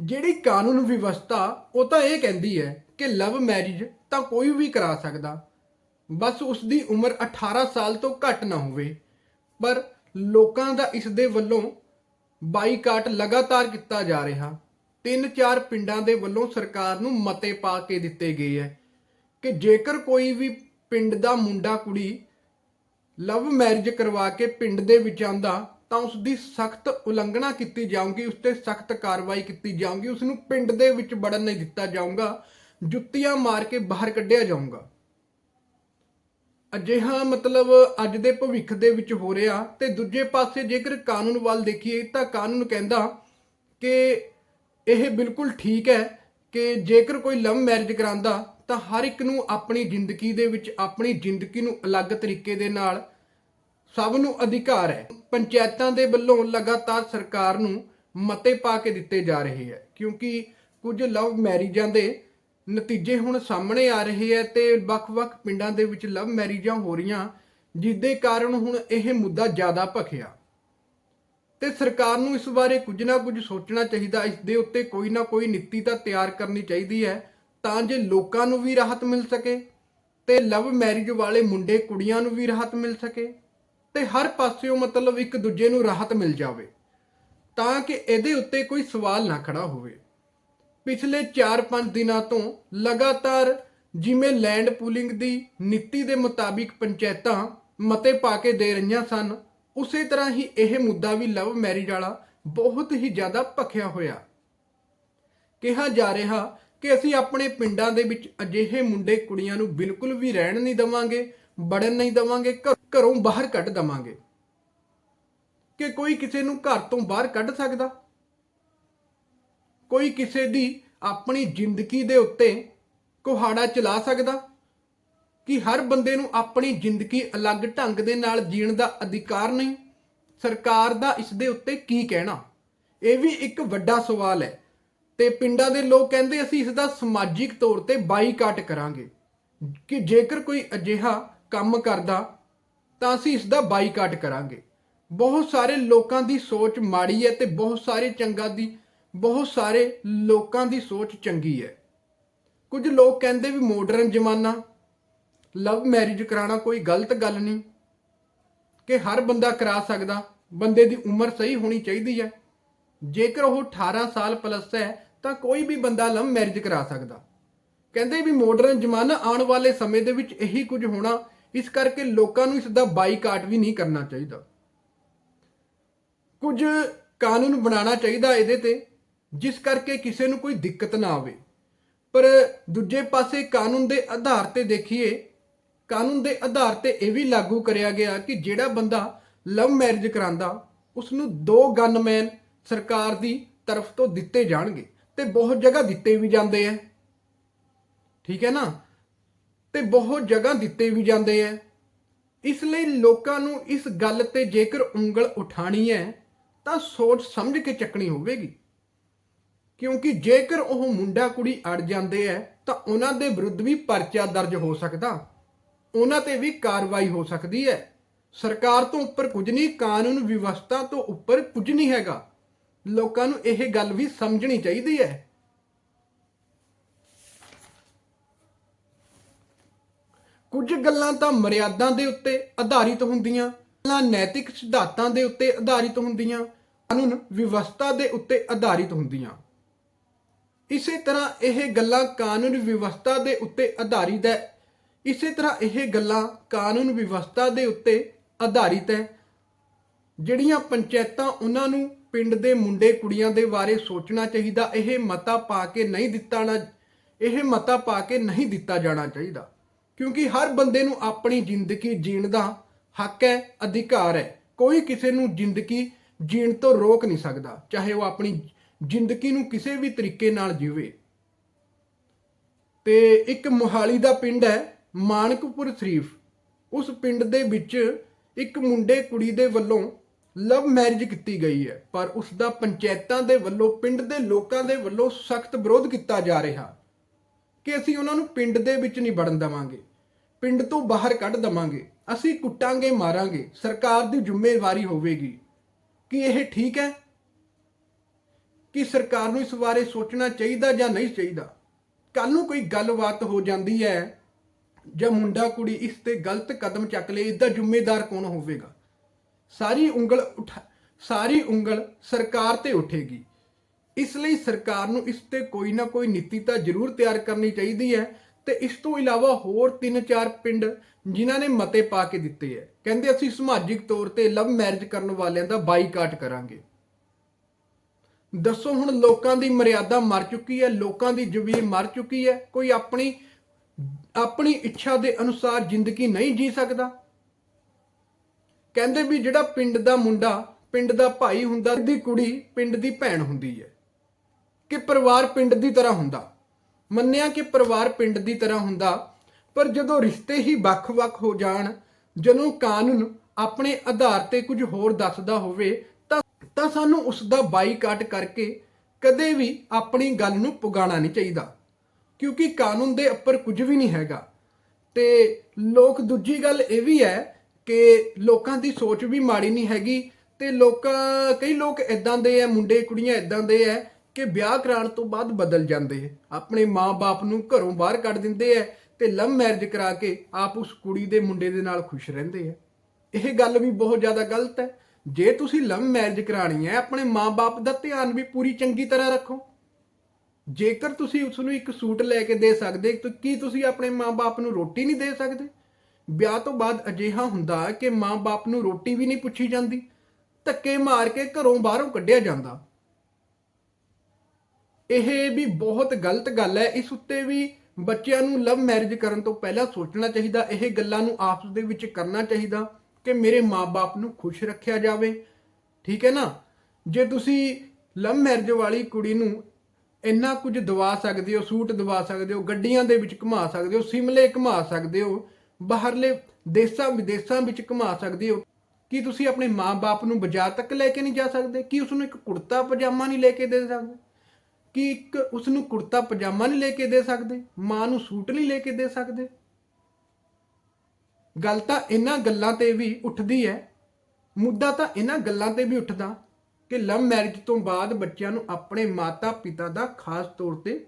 ਜਿਹੜੀ ਕਾਨੂੰਨ ਵਿਵਸਥਾ, ਉਹ ਤਾਂ ਇਹ ਕਹਿੰਦੀ ਹੈ ਕਿ ਲਵ ਮੈਰਿਜ ਤਾਂ ਕੋਈ ਵੀ ਕਰਾ ਸਕਦਾ। ਬਸ ਉਸ ਦੀ ਉਮਰ 18 ਸਾਲ ਤੋਂ ਘੱਟ ਨਾ ਹੋਵੇ। ਪਰ ਲੋਕਾਂ ਦਾ ਇਸ ਦੇ ਵੱਲੋਂ ਬਾਈਕਾਟ ਲਗਾਤਾਰ ਕੀਤਾ ਜਾ ਰਿਹਾ। ਤਿੰਨ ਚਾਰ ਪਿੰਡਾਂ ਦੇ ਵੱਲੋਂ ਸਰਕਾਰ ਨੂੰ ਮਤੇ ਪਾ ਕੇ ਦਿੱਤੇ ਗਏ ਹੈ ਕਿ ਜੇਕਰ ਕੋਈ ਵੀ ਪਿੰਡ ਦਾ ਮੁੰਡਾ ਕੁੜੀ ਲਵ ਮੈਰਿਜ ਕਰਵਾ ਕੇ ਪਿੰਡ ਦੇ ਵਿੱਚ ਆਂਦਾ ਤਾਂ ਉਸ ਦੀ ਸਖਤ ਉਲੰਘਣਾ ਕੀਤੀ ਜਾਊਗੀ ਉਸ ਤੇ ਸਖਤ ਕਾਰਵਾਈ ਕੀਤੀ ਜਾਊਗੀ ਉਸ ਨੂੰ ਪਿੰਡ ਦੇ ਵਿੱਚ ਵੜਨ ਨਹੀਂ ਦਿੱਤਾ ਜਾਊਗਾ, ਜੁੱਤੀਆਂ ਮਾਰ ਕੇ ਬਾਹਰ ਕੱਢਿਆ ਜਾਊਗਾ। ਅਜਿਹਾ ਮਤਲਬ ਅੱਜ ਦੇ ਭਵਿੱਖ ਦੇ ਵਿੱਚ ਹੋ ਰਿਹਾ ਤੇ ਦੂਜੇ ਪਾਸੇ ਜੇਕਰ ਕਾਨੂੰਨ ਵੱਲ ਦੇਖੀਏ ਤਾਂ ਕਾਨੂੰਨ ਕਹਿੰਦਾ ਕਿ ਇਹ ਬਿਲਕੁਲ ਠੀਕ ਹੈ ਕਿ ਜੇਕਰ ਕੋਈ ਲਵ ਮੈਰਿਜ ਕਰਾਂਦਾ ਤਾਂ ਹਰ ਇੱਕ ਨੂੰ ਆਪਣੀ ਜ਼ਿੰਦਗੀ ਦੇ ਵਿੱਚ ਆਪਣੀ ਜ਼ਿੰਦਗੀ ਨੂੰ ਅਲੱਗ ਤਰੀਕੇ ਦੇ ਨਾਲ ਸਭ ਨੂੰ ਅਧਿਕਾਰ ਹੈ। ਪੰਚਾਇਤਾਂ ਦੇ ਵੱਲੋਂ ਲਗਾਤਾਰ ਸਰਕਾਰ ਨੂੰ ਮਤੇ ਪਾ ਕੇ ਦਿੱਤੇ ਜਾ ਰਹੇ ਹੈ, ਕਿਉਂਕਿ ਕੁਝ ਲਵ ਮੈਰਿਜਾਂ ਦੇ ਨਤੀਜੇ ਹੁਣ ਸਾਹਮਣੇ ਆ ਰਹੇ ਹੈ ਤੇ ਵੱਖ-ਵੱਖ ਪਿੰਡਾਂ ਦੇ ਵਿੱਚ ਲਵ ਮੈਰਿਜਾਂ ਹੋ ਰਹੀਆਂ ਜਿਸ ਕਾਰਨ ਹੁਣ ਇਹ ਮੁੱਦਾ ਜ਼ਿਆਦਾ ਭਖਿਆ। ਤੇ ਸਰਕਾਰ ਨੂੰ ਇਸ ਬਾਰੇ ਕੁਝ ਨਾ ਕੁਝ ਸੋਚਣਾ ਚਾਹੀਦਾ, ਇਸ ਦੇ ਉੱਤੇ ਕੋਈ ਨਾ ਕੋਈ ਨੀਤੀ ਤਾਂ ਤਿਆਰ ਕਰਨੀ ਚਾਹੀਦੀ ਹੈ, ਤਾਂ ਜੇ ਲੋਕਾਂ ਨੂੰ ਵੀ ਰਾਹਤ ਮਿਲ ਸਕੇ ਤੇ ਲਵ ਮੈਰਿਜ ਵਾਲੇ ਮੁੰਡੇ ਕੁੜੀਆਂ ਨੂੰ ਵੀ ਰਾਹਤ ਮਿਲ ਸਕੇ। ਤੇ ਹਰ ਪਾਸਿਓਂ ਮਤਲਬ ਇੱਕ ਦੂਜੇ ਨੂੰ ਰਾਹਤ ਮਿਲ ਜਾਵੇ, ਤਾਂ ਕਿ ਇਹਦੇ ਉੱਤੇ ਕੋਈ ਸਵਾਲ ਨਾ ਖੜਾ ਹੋਵੇ। ਪਿਛਲੇ 4-5 ਦਿਨਾਂ ਤੋਂ ਲਗਾਤਾਰ ਜਿਵੇਂ ਲੈਂਡ ਪੂਲਿੰਗ ਦੀ ਨੀਤੀ ਦੇ ਮੁਤਾਬਿਕ ਪੰਚਾਇਤਾਂ ਮਤੇ ਪਾ ਕੇ ਦੇ ਰਹੀਆਂ ਸਨ, ਉਸੇ ਤਰ੍ਹਾਂ ਹੀ ਇਹ ਮੁੱਦਾ ਵੀ ਲਵ ਮੈਰਿਜ ਵਾਲਾ ਬਹੁਤ ਹੀ ਜ਼ਿਆਦਾ ਭਖਿਆ ਹੋਇਆ। ਕਿਹਾ ਜਾ ਰਿਹਾ ਕਿ ਅਸੀਂ ਆਪਣੇ ਪਿੰਡਾਂ ਦੇ ਵਿੱਚ ਅਜਿਹੇ ਮੁੰਡੇ ਕੁੜੀਆਂ ਨੂੰ ਬਿਲਕੁਲ ਵੀ ਰਹਿਣ ਨਹੀਂ ਦਵਾਂਗੇ ਬੜਨ ਨਹੀਂ ਦਵਾਂਗੇ ਘਰੋਂ ਬਾਹਰ ਕੱਢ ਦਵਾਂਗੇ। ਕਿ ਕੋਈ ਕਿਸੇ ਨੂੰ ਘਰ ਤੋਂ ਬਾਹਰ ਕੱਢ ਸਕਦਾ? ਕੋਈ ਕਿਸੇ ਦੀ ਆਪਣੀ ਜ਼ਿੰਦਗੀ ਦੇ ਉੱਤੇ ਕੁਹਾੜਾ ਚਲਾ ਸਕਦਾ? ਕਿ ਹਰ ਬੰਦੇ ਨੂੰ ਆਪਣੀ ਜ਼ਿੰਦਗੀ ਅਲੱਗ ਢੰਗ ਦੇ ਨਾਲ ਜੀਣ ਦਾ ਅਧਿਕਾਰ ਨਹੀਂ? ਸਰਕਾਰ ਦਾ ਇਸ ਦੇ ਉੱਤੇ ਕੀ ਕਹਿਣਾ? ਇਹ ਵੀ ਇੱਕ ਵੱਡਾ ਸਵਾਲ ਹੈ। ਤੇ ਪਿੰਡਾਂ ਦੇ ਲੋਕ ਕਹਿੰਦੇ ਅਸੀਂ ਇਸ ਦਾ ਸਮਾਜਿਕ ਤੌਰ ਤੇ ਬਾਈਕਾਟ ਕਰਾਂਗੇ। ਕਿ ਜੇਕਰ ਕੋਈ ਅਜਿਹਾ ਕੰਮ ਕਰਦਾ, ਤਾਂ ਅਸੀਂ ਇਸ ਦਾ ਬਾਈਕਾਟ ਕਰਾਂਗੇ। ਬਹੁਤ ਸਾਰੇ ਲੋਕਾਂ ਦੀ ਸੋਚ ਮਾੜੀ ਹੈ ਤੇ ਬਹੁਤ ਸਾਰੇ ਚੰਗਾ ਦੀ, ਬਹੁਤ ਸਾਰੇ ਲੋਕਾਂ ਦੀ ਸੋਚ ਚੰਗੀ ਹੈ। ਕੁਝ ਲੋਕ ਕਹਿੰਦੇ ਵੀ ਮਾਡਰਨ ਜ਼ਮਾਨਾ ਲਵ ਮੈਰਿਜ ਕਰਾਉਣਾ ਕੋਈ ਗਲਤ ਗੱਲ ਨਹੀਂ। ਕਿ ਹਰ ਬੰਦਾ ਕਰਾ ਸਕਦਾ, ਬੰਦੇ ਦੀ ਉਮਰ ਸਹੀ ਹੋਣੀ ਚਾਹੀਦੀ ਹੈ। ਜੇਕਰ ਉਹ 18 ਸਾਲ ਪਲੱਸ ਹੈ, ਤਾਂ ਕੋਈ ਵੀ ਬੰਦਾ ਲਵ ਮੈਰਿਜ ਕਰਾ ਸਕਦਾ। ਕਹਿੰਦੇ ਵੀ ਮਾਡਰਨ ਜ਼ਮਾਨਾ ਆਉਣ ਵਾਲੇ ਸਮੇਂ ਦੇ ਵਿੱਚ ਇਹੀ ਕੁਝ ਹੋਣਾ ਇਸ ਕਰਕੇ ਲੋਕਾਂ ਨੂੰ ਇਸ ਦਾ ਬਾਈਕਾਟ ਵੀ ਨਹੀਂ ਕਰਨਾ ਚਾਹੀਦਾ। ਕੁਝ ਕਾਨੂੰਨ ਬਣਾਉਣਾ ਚਾਹੀਦਾ ਇਹਦੇ ਤੇ, ਜਿਸ ਕਰਕੇ ਕਿਸੇ ਨੂੰ ਕੋਈ ਦਿੱਕਤ ਨਾ ਆਵੇ। ਪਰ ਦੂਜੇ ਪਾਸੇ ਕਾਨੂੰਨ ਦੇ ਆਧਾਰ ਤੇ ਦੇਖੀਏ, ਕਾਨੂੰਨ ਦੇ ਆਧਾਰ ਤੇ ਇਹ ਵੀ ਲਾਗੂ ਕਰਿਆ ਗਿਆ ਕਿ ਜਿਹੜਾ ਬੰਦਾ ਲਵ ਮੈਰਿਜ ਕਰਾਂਦਾ ਉਸ ਨੂੰ ਦੋ ਗਨਮੈਨ ਸਰਕਾਰ ਦੀ ਤਰਫ ਤੋਂ ਦਿੱਤੇ ਜਾਣਗੇ ਤੇ ਬਹੁਤ ਜਗ੍ਹਾ ਦਿੱਤੇ ਵੀ ਜਾਂਦੇ ਐ। ਠੀਕ ਹੈ ਨਾ? ਤੇ ਬਹੁਤ ਜਗ੍ਹਾ ਦਿੱਤੇ ਵੀ ਜਾਂਦੇ ਐ। ਇਸ ਲਈ ਲੋਕਾਂ ਨੂੰ ਇਸ ਗੱਲ ਤੇ ਜੇਕਰ ਉਂਗਲ ਉਠਾਣੀ ਹੈ ਤਾਂ ਸੋਚ ਸਮਝ ਕੇ ਚੱਕਣੀ ਹੋਵੇਗੀ। ਕਿਉਂਕਿ ਜੇਕਰ ਉਹ ਮੁੰਡਾ ਕੁੜੀ ਅੜ ਜਾਂਦੇ ਐ, ਤਾਂ ਉਹਨਾਂ ਦੇ ਵਿਰੁੱਧ ਵੀ ਪਰਚਾ ਦਰਜ ਹੋ ਸਕਦਾ। ਉਹਨਾਂ ਤੇ ਵੀ ਕਾਰਵਾਈ ਹੋ ਸਕਦੀ ਹੈ ਸਰਕਾਰ ਤੋਂ ਉੱਪਰ ਕੁਝ ਨਹੀਂ, ਕਾਨੂੰਨ ਵਿਵਸਥਾ ਤੋਂ ਉੱਪਰ ਕੁਝ ਨਹੀਂ ਹੈਗਾ। ਲੋਕਾਂ ਨੂੰ ਇਹ ਗੱਲ ਵੀ ਸਮਝਣੀ ਚਾਹੀਦੀ ਹੈ ਕੁਝ ਗੱਲਾਂ ਤਾਂ ਮਰਿਆਦਾ ਦੇ ਉੱਤੇ ਆਧਾਰਿਤ ਹੁੰਦੀਆਂ, ਗੱਲਾਂ ਨੈਤਿਕ ਸਿਧਾਂਤਾਂ ਦੇ ਉੱਤੇ ਆਧਾਰਿਤ ਹੁੰਦੀਆਂ, ਕਾਨੂੰਨ ਵਿਵਸਥਾ ਦੇ ਉੱਤੇ ਆਧਾਰਿਤ ਹੁੰਦੀਆਂ। ਇਸੇ ਤਰ੍ਹਾਂ ਇਹ ਗੱਲਾਂ ਕਾਨੂੰਨ ਵਿਵਸਥਾ ਦੇ ਉੱਤੇ ਆਧਾਰਿਤ ਹੈ। ਇਸੇ ਤਰ੍ਹਾਂ ਇਹ ਗੱਲਾਂ ਕਾਨੂੰਨ ਵਿਵਸਥਾ ਦੇ ਉੱਤੇ ਆਧਾਰਿਤ ਹੈ। ਜਿਹੜੀਆਂ ਪੰਚਾਇਤਾਂ ਉਹਨਾਂ ਨੂੰ ਪਿੰਡ ਦੇ ਮੁੰਡੇ ਕੁੜੀਆਂ ਦੇ ਬਾਰੇ ਸੋਚਣਾ ਚਾਹੀਦਾ, ਇਹ ਮਤਾ ਪਾ ਕੇ ਨਹੀਂ ਦਿੱਤਾ ਨਾ ਇਹ ਮਤਾ ਪਾ ਕੇ ਨਹੀਂ ਦਿੱਤਾ ਜਾਣਾ ਚਾਹੀਦਾ। ਕਿਉਂਕਿ ਹਰ ਬੰਦੇ ਨੂੰ ਆਪਣੀ ਜ਼ਿੰਦਗੀ ਜੀਣ ਦਾ ਹੱਕ ਹੈ, ਅਧਿਕਾਰ ਹੈ। ਕੋਈ ਕਿਸੇ ਨੂੰ ਜ਼ਿੰਦਗੀ ਜੀਣ ਤੋਂ ਰੋਕ ਨਹੀਂ ਸਕਦਾ, ਚਾਹੇ ਉਹ ਆਪਣੀ ਜ਼ਿੰਦਗੀ ਨੂੰ ਕਿਸੇ ਵੀ ਤਰੀਕੇ ਨਾਲ ਜੀਵੇ। ਤੇ ਇੱਕ ਮੁਹਾਲੀ ਦਾ ਪਿੰਡ ਹੈ, ਮਾਨਕਪੁਰ ਸ਼ਰੀਫ। ਉਸ ਪਿੰਡ ਦੇ ਵਿੱਚ ਇੱਕ ਮੁੰਡੇ ਕੁੜੀ ਦੇ ਵੱਲੋਂ ਲਵ ਮੈਰਿਜ ਕੀਤੀ ਗਈ ਹੈ, ਪਰ ਉਸ ਦਾ ਪੰਚਾਇਤਾਂ ਦੇ ਵੱਲੋਂ, ਪਿੰਡ ਦੇ ਲੋਕਾਂ ਦੇ ਵੱਲੋਂ ਸਖਤ ਵਿਰੋਧ ਕੀਤਾ ਜਾ ਰਿਹਾ ਕਿ ਅਸੀਂ ਉਹਨਾਂ ਨੂੰ ਪਿੰਡ ਦੇ ਵਿੱਚ ਨਹੀਂ ਵੜਨ ਦੇਵਾਂਗੇ। ਪਿੰਡ ਤੋਂ ਬਾਹਰ ਕੱਢ ਦਵਾਂਗੇ। ਅਸੀਂ ਕੁੱਟਾਂਗੇ, ਮਾਰਾਂਗੇ। ਸਰਕਾਰ ਦੀ ਜ਼ਿੰਮੇਵਾਰੀ ਹੋਵੇਗੀ। ਕਿ ਇਹ ਠੀਕ ਹੈ? ਕਿ ਸਰਕਾਰ ਨੂੰ ਇਸ ਬਾਰੇ ਸੋਚਣਾ ਚਾਹੀਦਾ ਜਾਂ ਨਹੀਂ ਚਾਹੀਦਾ? ਕੱਲ ਨੂੰ ਕੋਈ ਗੱਲਬਾਤ ਹੋ ਜਾਂਦੀ ਹੈ ਜਾਂ ਮੁੰਡਾ ਕੁੜੀ ਇਸ ਤੇ ਗਲਤ ਕਦਮ ਚੱਕ ਲਏ ਇਹਦਾ ਜ਼ਿੰਮੇਦਾਰ ਕੌਣ ਹੋਵੇਗਾ? ਸਾਰੀ ਉਂਗਲ ਉਠਾ ਸਾਰੀ ਉਂਗਲ ਸਰਕਾਰ ਤੇ ਉੱਠੇਗੀ। ਇਸ ਲਈ ਸਰਕਾਰ ਨੂੰ ਇਸ ਤੇ ਕੋਈ ਨਾ ਕੋਈ ਨੀਤੀ ਤਾਂ ਜ਼ਰੂਰ ਤਿਆਰ ਕਰਨੀ ਚਾਹੀਦੀ ਹੈ। ਤੇ ਇਸ ਤੋਂ ਇਲਾਵਾ ਹੋਰ 3-4 ਪਿੰਡ ਜਿਨ੍ਹਾਂ ਨੇ ਮਤੇ ਪਾ ਕੇ ਦਿੱਤੇ ਹੈ ਕਹਿੰਦੇ ਅਸੀਂ ਸਮਾਜਿਕ ਤੌਰ ਤੇ ਲਵ ਮੈਰਿਜ ਕਰਨ ਵਾਲਿਆਂ ਦਾ ਬਾਈਕਾਟ ਕਰਾਂਗੇ। ਦੱਸੋ ਹੁਣ ਲੋਕਾਂ ਦੀ ਮਰਿਆਦਾ ਮਰ ਚੁੱਕੀ ਹੈ ਲੋਕਾਂ ਦੀ ਜ਼ਮੀਰ ਮਰ ਚੁੱਕੀ ਹੈ ਕੋਈ ਆਪਣੀ ਆਪਣੀ ਇੱਛਾ ਦੇ ਅਨੁਸਾਰ ਜ਼ਿੰਦਗੀ ਨਹੀਂ ਜੀ ਸਕਦਾ? ਕਹਿੰਦੇ ਵੀ ਜਿਹੜਾ ਪਿੰਡ ਦਾ ਮੁੰਡਾ, ਪਿੰਡ ਦਾ ਭਾਈ ਹੁੰਦਾ ਦੀ ਕੁੜੀ, ਪਿੰਡ ਦੀ ਭੈਣ ਹੁੰਦੀ ਹੈ ਕਿ ਪਰਿਵਾਰ ਪਿੰਡ ਦੀ ਤਰ੍ਹਾਂ ਹੁੰਦਾ। ਮੰਨਿਆ ਕਿ ਪਰਿਵਾਰ ਪਿੰਡ ਦੀ ਤਰ੍ਹਾਂ ਹੁੰਦਾ, ਪਰ ਜਦੋਂ ਰਿਸ਼ਤੇ ਹੀ ਵੱਖ-ਵੱਖ ਹੋ ਜਾਣ, ਜਦੋਂ ਕਾਨੂੰਨ ਆਪਣੇ ਆਧਾਰ ਤੇ ਕੁਝ ਹੋਰ ਦੱਸਦਾ ਹੋਵੇ, ਤਾਂ ਤਾਂ ਸਾਨੂੰ ਉਸ ਦਾ ਬਾਈਕਾਟ ਕਰਕੇ ਕਦੇ ਵੀ ਆਪਣੀ ਗੱਲ ਨੂੰ ਪੁਗਾਣਾ ਨਹੀਂ ਚਾਹੀਦਾ, ਕਿਉਂਕਿ ਕਾਨੂੰਨ ਦੇ ਉੱਪਰ ਕੁਝ ਵੀ ਨਹੀਂ ਹੈਗਾ। ਤੇ ਲੋਕ ਦੂਜੀ ਗੱਲ ਇਹ ਵੀ ਹੈ ਕਿ ਲੋਕਾਂ ਦੀ ਸੋਚ ਵੀ ਮਾੜੀ ਨਹੀਂ ਹੈਗੀ, ਤੇ ਲੋਕਾਂ, ਕਈ ਲੋਕ ਇਦਾਂ ਦੇ ਆ, ਮੁੰਡੇ ਕੁੜੀਆਂ ਇਦਾਂ ਦੇ ਆ ਕਿ ਵਿਆਹ ਕਰਾਉਣ ਤੋਂ ਬਾਅਦ ਬਦਲ ਜਾਂਦੇ ਆਪਣੇ ਮਾਂ-ਬਾਪ ਨੂੰ ਘਰੋਂ ਬਾਹਰ ਕੱਢ ਦਿੰਦੇ ਆ ਤੇ ਲਵ ਮੈਰਿਜ ਕਰਾ ਕੇ ਆਪ ਉਸ ਕੁੜੀ ਦੇ ਮੁੰਡੇ ਦੇ ਨਾਲ ਖੁਸ਼ ਰਹਿੰਦੇ ਆ। ਇਹ ਗੱਲ ਵੀ ਬਹੁਤ ਜ਼ਿਆਦਾ ਗਲਤ ਹੈ। ਜੇ ਤੁਸੀਂ ਲਵ ਮੈਰਿਜ ਕਰਾਣੀ ਹੈ, ਆਪਣੇ ਮਾਂ-ਬਾਪ ਦਾ ਧਿਆਨ ਵੀ ਪੂਰੀ ਚੰਗੀ ਤਰ੍ਹਾਂ ਰੱਖੋ। ਜੇਕਰ ਤੁਸੀਂ ਉਸ ਨੂੰ ਇੱਕ ਸੂਟ ਲੈ ਕੇ ਦੇ ਸਕਦੇ, ਤਾਂ ਕੀ ਤੁਸੀਂ ਆਪਣੇ ਮਾਂ-ਬਾਪ ਨੂੰ ਰੋਟੀ ਨਹੀਂ ਦੇ ਸਕਦੇ? ਵਿਆਹ ਤੋਂ ਬਾਅਦ ਅਜਿਹਾ ਹੁੰਦਾ ਕਿ ਮਾਂ-ਬਾਪ ਨੂੰ ਰੋਟੀ ਵੀ ਨਹੀਂ ਪੁੱਛੀ ਜਾਂਦੀ। ਧੱਕੇ ਮਾਰ ਕੇ ਘਰੋਂ ਬਾਹਰੋਂ ਕੱਢਿਆ ਜਾਂਦਾ। ਇਹ ਵੀ ਬਹੁਤ ਗਲਤ ਗੱਲ ਹੈ। ਇਸ ਉੱਤੇ ਵੀ ਬੱਚਿਆਂ ਨੂੰ ਲਵ ਮੈਰਿਜ ਕਰਨ ਤੋਂ ਪਹਿਲਾਂ ਸੋਚਣਾ ਚਾਹੀਦਾ, ਇਹ ਗੱਲਾਂ ਨੂੰ ਆਪਸ ਦੇ ਵਿੱਚ ਕਰਨਾ ਚਾਹੀਦਾ ਕਿ ਮੇਰੇ ਮਾਪੇ ਨੂੰ ਖੁਸ਼ ਰੱਖਿਆ ਜਾਵੇ। ਠੀਕ ਹੈ ਨਾ? ਜੇ ਤੁਸੀਂ ਲਵ ਮੈਰਿਜ ਵਾਲੀ ਕੁੜੀ ਨੂੰ ਇੰਨਾ ਕੁਝ ਦਵਾ ਸਕਦੇ ਹੋ, ਸੂਟ ਦਵਾ ਸਕਦੇ ਹੋ, ਗੱਡੀਆਂ ਦੇ ਵਿੱਚ ਘੁਮਾ ਸਕਦੇ ਹੋ, ਸਿਮਲੇ ਘੁਮਾ ਸਕਦੇ ਹੋ, ਬਾਹਰਲੇ ਦੇਸ਼ਾਂ ਵਿਦੇਸ਼ਾਂ ਵਿੱਚ ਘੁਮਾ ਸਕਦੇ ਹੋ, ਕੀ ਤੁਸੀਂ ਆਪਣੇ ਮਾਪੇ ਨੂੰ ਬਾਜ਼ਾਰ ਤੱਕ ਲੈ ਕੇ ਨਹੀਂ ਜਾ ਸਕਦੇ? ਕੀ ਉਸ ਨੂੰ ਇੱਕ ਕੁੜਤਾ ਪਜਾਮਾ ਨਹੀਂ ਲੈ ਕੇ ਦੇ ਸਕਦੇ? ਕਿ ਇੱਕ ਉਸ ਨੂੰ ਕੁੜਤਾ ਪਜਾਮਾ ਨਹੀਂ ਲੈ ਕੇ ਦੇ ਸਕਦੇ? ਮਾਂ ਨੂੰ ਸੂਟ ਨਹੀਂ ਲੈ ਕੇ ਦੇ ਸਕਦੇ? ਗੱਲ ਤਾਂ ਇਹਨਾਂ ਗੱਲਾਂ ਤੇ ਵੀ ਉੱਠਦੀ ਹੈ। ਮੁੱਦਾ ਤਾਂ ਇਹਨਾਂ ਗੱਲਾਂ ਤੇ ਵੀ ਉੱਠਦਾ ਕਿ ਲਵ ਮੈਰਿਜ ਤੋਂ ਬਾਅਦ ਬੱਚਿਆਂ ਨੂੰ ਆਪਣੇ ਮਾਤਾ ਪਿਤਾ ਦਾ ਖਾਸ ਤੌਰ ਤੇ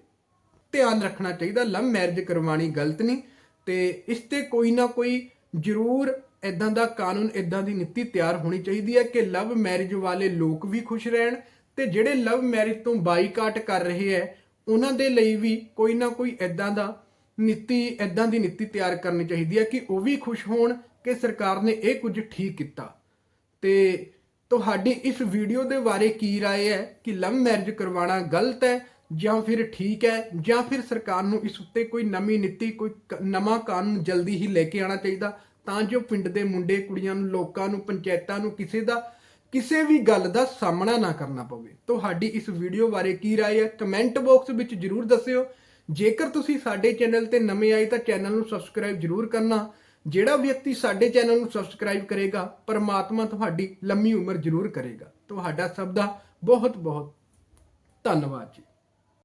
ਧਿਆਨ ਰੱਖਣਾ ਚਾਹੀਦਾ। ਲਵ ਮੈਰਿਜ ਕਰਵਾਣੀ ਗਲਤ ਨਹੀਂ ਤੇ ਇਸ ਤੇ ਕੋਈ ਨਾ ਕੋਈ ਜ਼ਰੂਰ ਇਦਾਂ ਦਾ ਕਾਨੂੰਨ ਇਦਾਂ ਦੀ ਨੀਤੀ ਤਿਆਰ ਹੋਣੀ ਚਾਹੀਦੀ ਹੈ ਕਿ ਲਵ ਮੈਰਿਜ ਵਾਲੇ ਲੋਕ ਵੀ ਖੁਸ਼ ਰਹਿਣ ਤੇ ਜਿਹੜੇ ਲਵ ਮੈਰਿਜ ਤੋਂ ਬਾਈਕਾਟ ਕਰ ਰਹੇ ਹੈ ਉਹਨਾਂ ਦੇ ਲਈ ਵੀ ਕੋਈ ਨਾ ਕੋਈ ਇਦਾਂ ਦਾ ਨੀਤੀ ਇਦਾਂ ਦੀ ਨੀਤੀ ਤਿਆਰ ਕਰਨੀ ਚਾਹੀਦੀ ਹੈ ਕਿ ਉਹ ਵੀ ਖੁਸ਼ ਹੋਣ ਕਿ ਸਰਕਾਰ ਨੇ ਇਹ ਕੁਝ ਠੀਕ ਕੀਤਾ ਤੇ ਤੁਹਾਡੀ ਇਸ ਵੀਡੀਓ ਦੇ ਬਾਰੇ ਕੀ رائے ਹੈ ਕਿ ਲਵ ਮੈਰਿਜ ਕਰਵਾਉਣਾ ਗਲਤ ਹੈ ਜਾਂ ਫਿਰ ਠੀਕ ਹੈ ਜਾਂ ਫਿਰ ਸਰਕਾਰ ਨੂੰ ਇਸ ਉੱਤੇ ਕੋਈ ਨਵੀਂ ਨੀਤੀ ਕੋਈ ਕ- ਨਵਾਂ ਕਾਨੂੰਨ ਜਲਦੀ ਹੀ ਲੈ ਕੇ ਆਉਣਾ ਚਾਹੀਦਾ ਤਾਂ ਜੋ ਪਿੰਡ ਦੇ ਮੁੰਡੇ ਕੁੜੀਆਂ ਨੂੰ ਲੋਕਾਂ ਨੂੰ ਪੰਚਾਇਤਾਂ ਨੂੰ ਕਿਸੇ ਦਾ ਕਿਸੇ ਵੀ ਗੱਲ ਦਾ ਸਾਹਮਣਾ ਨਾ ਕਰਨਾ ਪਵੇ ਤੁਹਾਡੀ ਇਸ ਵੀਡੀਓ ਬਾਰੇ ਕੀ رائے ਹੈ ਕਮੈਂਟ ਬਾਕਸ ਵਿੱਚ ਜਰੂਰ ਦੱਸਿਓ ਜੇਕਰ ਤੁਸੀਂ ਸਾਡੇ ਚੈਨਲ ਤੇ ਨਵੇਂ ਆਏ ਤਾਂ ਚੈਨਲ ਨੂੰ ਸਬਸਕ੍ਰਾਈਬ ਜਰੂਰ ਕਰਨਾ ਜਿਹੜਾ ਵਿਅਕਤੀ ਸਾਡੇ ਚੈਨਲ ਨੂੰ ਸਬਸਕ੍ਰਾਈਬ ਕਰੇਗਾ ਪਰਮਾਤਮਾ ਤੁਹਾਡੀ ਲੰਮੀ ਉਮਰ ਜਰੂਰ ਕਰੇਗਾ ਤੁਹਾਡਾ ਸਭ ਦਾ ਬਹੁਤ ਬਹੁਤ ਧੰਨਵਾਦ ਜੀ